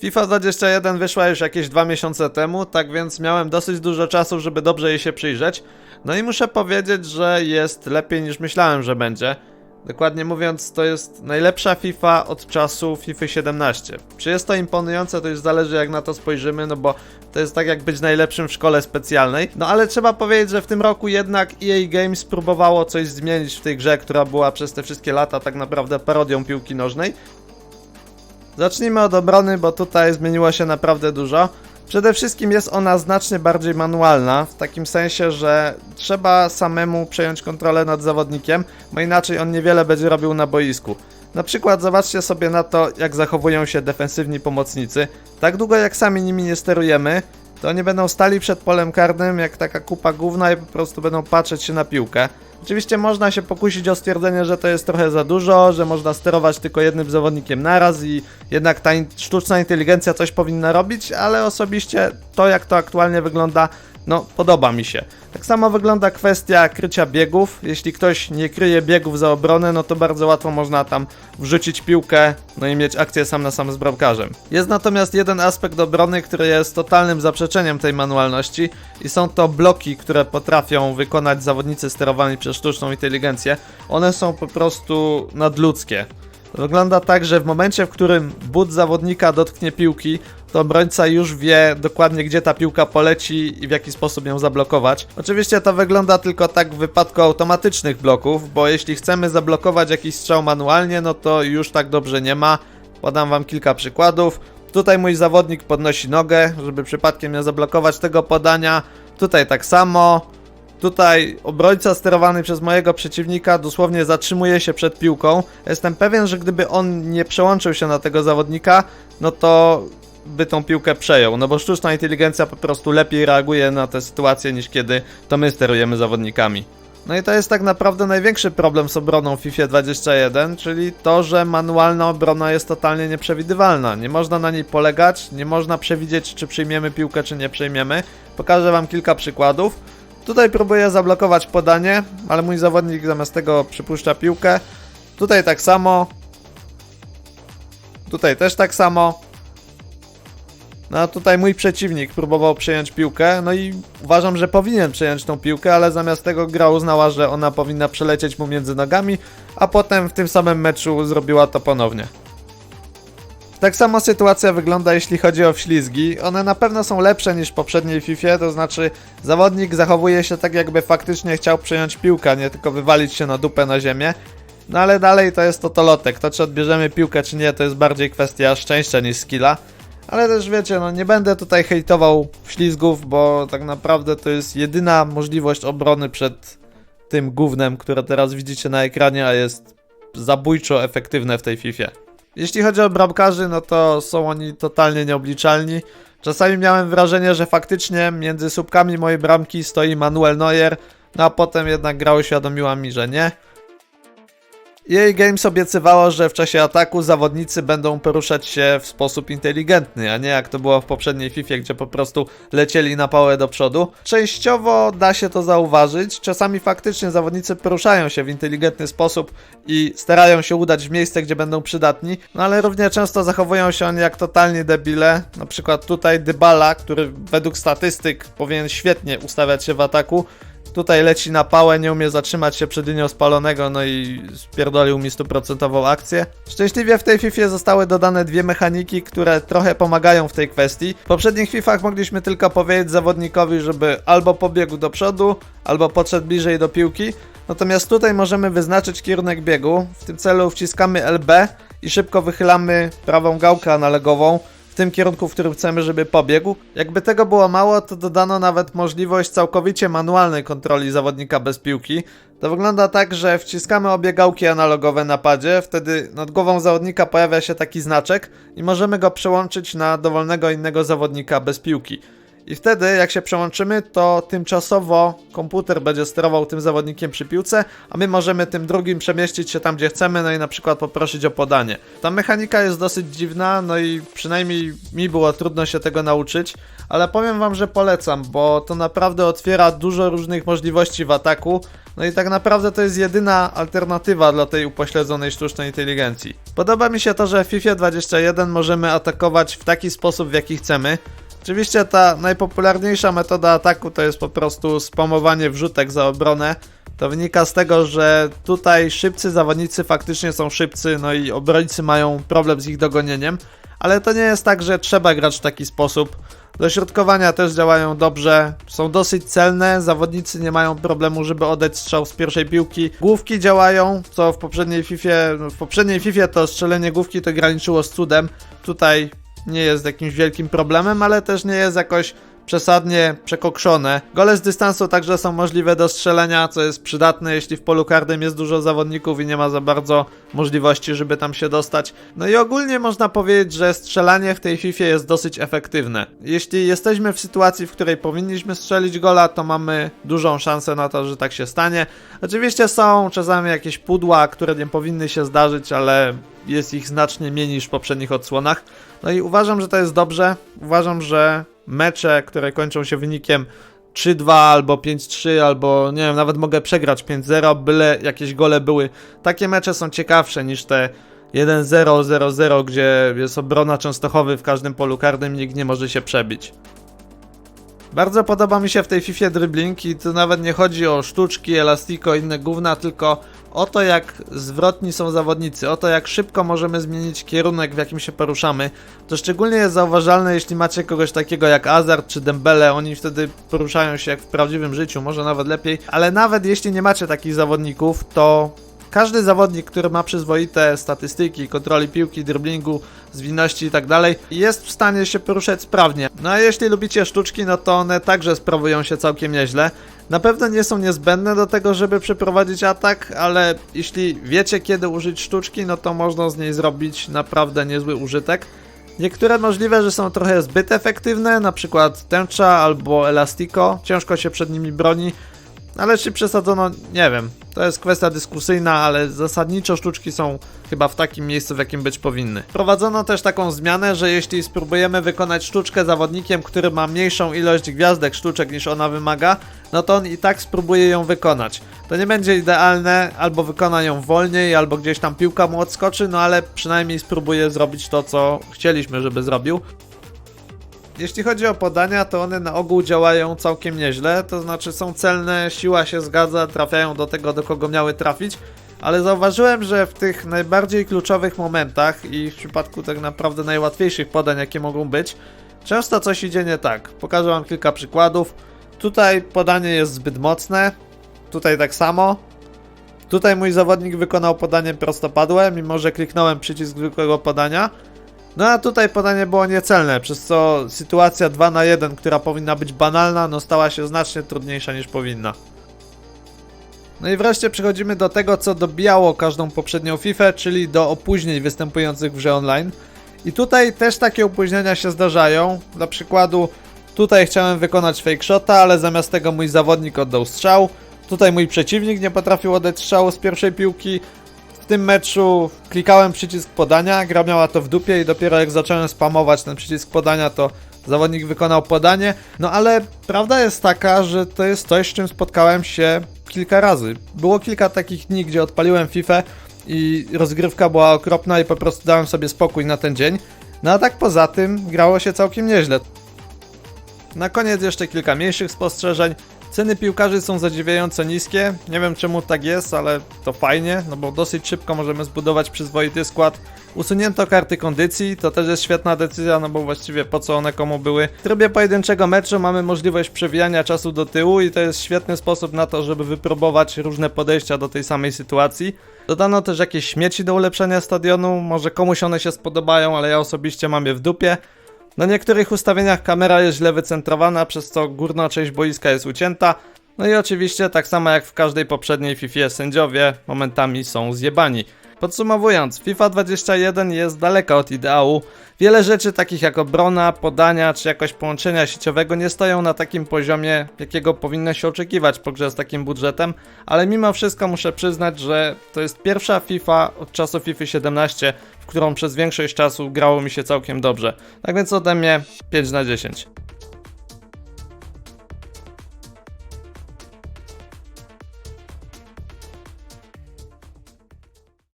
FIFA 21 wyszła już jakieś dwa miesiące temu, tak więc miałem dosyć dużo czasu, żeby dobrze jej się przyjrzeć. No i muszę powiedzieć, że jest lepiej niż myślałem, że będzie. Dokładnie mówiąc, to jest najlepsza FIFA od czasu FIFA 17. Czy jest to imponujące, to już zależy jak na to spojrzymy, no bo to jest tak jak być najlepszym w szkole specjalnej. No ale trzeba powiedzieć, że w tym roku jednak EA Games próbowało coś zmienić w tej grze, która była przez te wszystkie lata tak naprawdę parodią piłki nożnej. Zacznijmy od obrony, bo tutaj zmieniło się naprawdę dużo. Przede wszystkim jest ona znacznie bardziej manualna, w takim sensie, że trzeba samemu przejąć kontrolę nad zawodnikiem, bo inaczej on niewiele będzie robił na boisku. Na przykład zobaczcie sobie na to, jak zachowują się defensywni pomocnicy. Tak długo jak sami nimi nie sterujemy, to oni będą stali przed polem karnym jak taka kupa gówna i po prostu będą patrzeć się na piłkę. Oczywiście można się pokusić o stwierdzenie, że to jest trochę za dużo, że można sterować tylko jednym zawodnikiem naraz i jednak ta in sztuczna inteligencja coś powinna robić, ale osobiście to jak to aktualnie wygląda, no podoba mi się. Tak samo wygląda kwestia krycia biegów. Jeśli ktoś nie kryje biegów za obronę, no to bardzo łatwo można tam wrzucić piłkę, no i mieć akcję sam na sam z bramkarzem. Jest natomiast jeden aspekt obrony, który jest totalnym zaprzeczeniem tej manualności i są to bloki, które potrafią wykonać zawodnicy sterowani przez sztuczną inteligencję. One są po prostu nadludzkie. Wygląda tak, że w momencie, w którym but zawodnika dotknie piłki, to obrońca już wie dokładnie, gdzie ta piłka poleci i w jaki sposób ją zablokować. Oczywiście to wygląda tylko tak w wypadku automatycznych bloków, bo jeśli chcemy zablokować jakiś strzał manualnie, no to już tak dobrze nie ma. Podam wam kilka przykładów. Tutaj mój zawodnik podnosi nogę, żeby przypadkiem nie zablokować tego podania. Tutaj tak samo. Tutaj obrońca sterowany przez mojego przeciwnika dosłownie zatrzymuje się przed piłką. Jestem pewien, że gdyby on nie przełączył się na tego zawodnika, no to by tą piłkę przejął. No bo sztuczna inteligencja po prostu lepiej reaguje na te sytuacje niż kiedy to my sterujemy zawodnikami. No i to jest tak naprawdę największy problem z obroną w FIFA 21, czyli to, że manualna obrona jest totalnie nieprzewidywalna. Nie można na niej polegać, nie można przewidzieć, czy przyjmiemy piłkę, czy nie przyjmiemy. Pokażę wam kilka przykładów. Tutaj próbuję zablokować podanie, ale mój zawodnik zamiast tego przypuszcza piłkę. Tutaj tak samo. Tutaj też tak samo. No tutaj mój przeciwnik próbował przejąć piłkę, no i uważam, że powinien przejąć tą piłkę, ale zamiast tego gra uznała, że ona powinna przelecieć mu między nogami, a potem w tym samym meczu zrobiła to ponownie. Tak samo sytuacja wygląda jeśli chodzi o wślizgi. One na pewno są lepsze niż w poprzedniej FIFA, to znaczy zawodnik zachowuje się tak jakby faktycznie chciał przejąć piłkę, nie tylko wywalić się na dupę na ziemię. No ale dalej to jest totolotek. To czy odbierzemy piłkę czy nie, to jest bardziej kwestia szczęścia niż skilla. Ale też wiecie, no nie będę tutaj hejtował ślizgów, bo tak naprawdę to jest jedyna możliwość obrony przed tym gównem, które teraz widzicie na ekranie, a jest zabójczo efektywne w tej FIFA. Jeśli chodzi o bramkarzy, no to są oni totalnie nieobliczalni. Czasami miałem wrażenie, że faktycznie między słupkami mojej bramki stoi Manuel Neuer, no a potem jednak gra uświadomiła mi, że nie. EA Games obiecywało, że w czasie ataku zawodnicy będą poruszać się w sposób inteligentny, a nie jak to było w poprzedniej FIFA, gdzie po prostu lecieli na pałę do przodu. Częściowo da się to zauważyć, czasami faktycznie zawodnicy poruszają się w inteligentny sposób i starają się udać w miejsce, gdzie będą przydatni, no ale równie często zachowują się oni jak totalnie debile. Na przykład tutaj Dybala, który według statystyk powinien świetnie ustawiać się w ataku, Tutaj leci na pałę, nie umie zatrzymać się przed linią spalonego, no i spierdolił mi stuprocentową akcję. Szczęśliwie w tej FIFA zostały dodane dwie mechaniki, które trochę pomagają w tej kwestii. W poprzednich FIFach mogliśmy tylko powiedzieć zawodnikowi, żeby albo pobiegł do przodu, albo podszedł bliżej do piłki. Natomiast tutaj możemy wyznaczyć kierunek biegu. W tym celu wciskamy LB i szybko wychylamy prawą gałkę analogową w tym kierunku, w którym chcemy, żeby pobiegł. Jakby tego było mało, to dodano nawet możliwość całkowicie manualnej kontroli zawodnika bez piłki. To wygląda tak, że wciskamy obie gałki analogowe na padzie, wtedy nad głową zawodnika pojawia się taki znaczek i możemy go przełączyć na dowolnego innego zawodnika bez piłki. I wtedy, jak się przełączymy, to tymczasowo komputer będzie sterował tym zawodnikiem przy piłce, a my możemy tym drugim przemieścić się tam, gdzie chcemy, no i na przykład poprosić o podanie. Ta mechanika jest dosyć dziwna, no i przynajmniej mi było trudno się tego nauczyć, ale powiem wam, że polecam, bo to naprawdę otwiera dużo różnych możliwości w ataku, no i tak naprawdę to jest jedyna alternatywa dla tej upośledzonej sztucznej inteligencji. Podoba mi się to, że w FIFA 21 możemy atakować w taki sposób, w jaki chcemy. Oczywiście ta najpopularniejsza metoda ataku to jest po prostu spamowanie wrzutek za obronę. To wynika z tego, że tutaj szybcy zawodnicy faktycznie są szybcy, no i obrońcy mają problem z ich dogonieniem, ale to nie jest tak, że trzeba grać w taki sposób. Dośrodkowania też działają dobrze, są dosyć celne, zawodnicy nie mają problemu, żeby oddać strzał z pierwszej piłki. Główki działają, co w poprzedniej FIFA, w poprzedniej FIFA to strzelenie główki to graniczyło z cudem. Tutaj nie jest jakimś wielkim problemem, ale też nie jest jakoś przesadnie przekokszone. Gole z dystansu także są możliwe do strzelenia, co jest przydatne, jeśli w polu karnym jest dużo zawodników i nie ma za bardzo możliwości, żeby tam się dostać. No i ogólnie można powiedzieć, że strzelanie w tej FIFA jest dosyć efektywne. Jeśli jesteśmy w sytuacji, w której powinniśmy strzelić gola, to mamy dużą szansę na to, że tak się stanie. Oczywiście są czasami jakieś pudła, które nie powinny się zdarzyć, ale jest ich znacznie mniej niż w poprzednich odsłonach. No i uważam, że to jest dobrze. Uważam, że mecze, które kończą się wynikiem 3-2 albo 5-3, albo nie wiem, nawet mogę przegrać 5-0, byle jakieś gole były. Takie mecze są ciekawsze niż te 1-0, 0-0, gdzie jest obrona Częstochowy w każdym polu karnym, nikt nie może się przebić. Bardzo podoba mi się w tej FIFA dribbling i tu nawet nie chodzi o sztuczki, elastiko, inne gówna, tylko o to jak zwrotni są zawodnicy, o to jak szybko możemy zmienić kierunek w jakim się poruszamy. To szczególnie jest zauważalne jeśli macie kogoś takiego jak Azard czy Dembele, oni wtedy poruszają się jak w prawdziwym życiu, może nawet lepiej, ale nawet jeśli nie macie takich zawodników, to każdy zawodnik, który ma przyzwoite statystyki, kontroli piłki, driblingu, zwinności i tak jest w stanie się poruszać sprawnie. No a jeśli lubicie sztuczki, no to one także sprawują się całkiem nieźle. Na pewno nie są niezbędne do tego, żeby przeprowadzić atak, ale jeśli wiecie kiedy użyć sztuczki, no to można z niej zrobić naprawdę niezły użytek. Niektóre możliwe, że są trochę zbyt efektywne, przykład tęcza albo elastiko, ciężko się przed nimi broni, ale czy przesadzono, nie wiem. To jest kwestia dyskusyjna, ale zasadniczo sztuczki są chyba w takim miejscu, w jakim być powinny. Wprowadzono też taką zmianę, że jeśli spróbujemy wykonać sztuczkę zawodnikiem, który ma mniejszą ilość gwiazdek sztuczek niż ona wymaga, no to on i tak spróbuje ją wykonać. To nie będzie idealne, albo wykona ją wolniej, albo gdzieś tam piłka mu odskoczy, no ale przynajmniej spróbuje zrobić to, co chcieliśmy, żeby zrobił. Jeśli chodzi o podania, to one na ogół działają całkiem nieźle, to znaczy są celne, siła się zgadza, trafiają do tego, do kogo miały trafić, ale zauważyłem, że w tych najbardziej kluczowych momentach i w przypadku tak naprawdę najłatwiejszych podań, jakie mogą być, często coś idzie nie tak. Pokażę wam kilka przykładów. Tutaj podanie jest zbyt mocne, tutaj tak samo. Tutaj mój zawodnik wykonał podanie prostopadłe, mimo że kliknąłem przycisk zwykłego podania. No a tutaj podanie było niecelne, przez co sytuacja 2 na 1, która powinna być banalna, no stała się znacznie trudniejsza niż powinna. No i wreszcie przechodzimy do tego, co dobijało każdą poprzednią FIFA, czyli do opóźnień występujących w grze online. I tutaj też takie opóźnienia się zdarzają. Dla przykładu, tutaj chciałem wykonać fake shota, ale zamiast tego mój zawodnik oddał strzał. Tutaj mój przeciwnik nie potrafił oddać strzału z pierwszej piłki. Tym meczu klikałem przycisk podania, gra miała to w dupie i dopiero jak zacząłem spamować ten przycisk podania, to zawodnik wykonał podanie. No ale prawda jest taka, że to jest coś, z czym spotkałem się kilka razy. Było kilka takich dni, gdzie odpaliłem FIFA i rozgrywka była okropna i po prostu dałem sobie spokój na ten dzień. No a tak poza tym grało się całkiem nieźle. Na koniec jeszcze kilka mniejszych spostrzeżeń. Ceny piłkarzy są zadziwiająco niskie. Nie wiem czemu tak jest, ale to fajnie, no bo dosyć szybko możemy zbudować przyzwoity skład. Usunięto karty kondycji, to też jest świetna decyzja, no bo właściwie po co one komu były. W trybie pojedynczego meczu mamy możliwość przewijania czasu do tyłu i to jest świetny sposób na to, żeby wypróbować różne podejścia do tej samej sytuacji. Dodano też jakieś śmieci do ulepszenia stadionu, może komuś one się spodobają, ale ja osobiście mam je w dupie. Na niektórych ustawieniach kamera jest źle wycentrowana, przez co górna część boiska jest ucięta. No i oczywiście, tak samo jak w każdej poprzedniej FIFA, sędziowie momentami są zjebani. Podsumowując, FIFA 21 jest daleka od ideału. Wiele rzeczy takich jak obrona, podania czy jakość połączenia sieciowego nie stoją na takim poziomie, jakiego powinno się oczekiwać po grze z takim budżetem, ale mimo wszystko muszę przyznać, że to jest pierwsza FIFA od czasu FIFA 17, w którą przez większość czasu grało mi się całkiem dobrze. Tak więc ode mnie 5 na 10.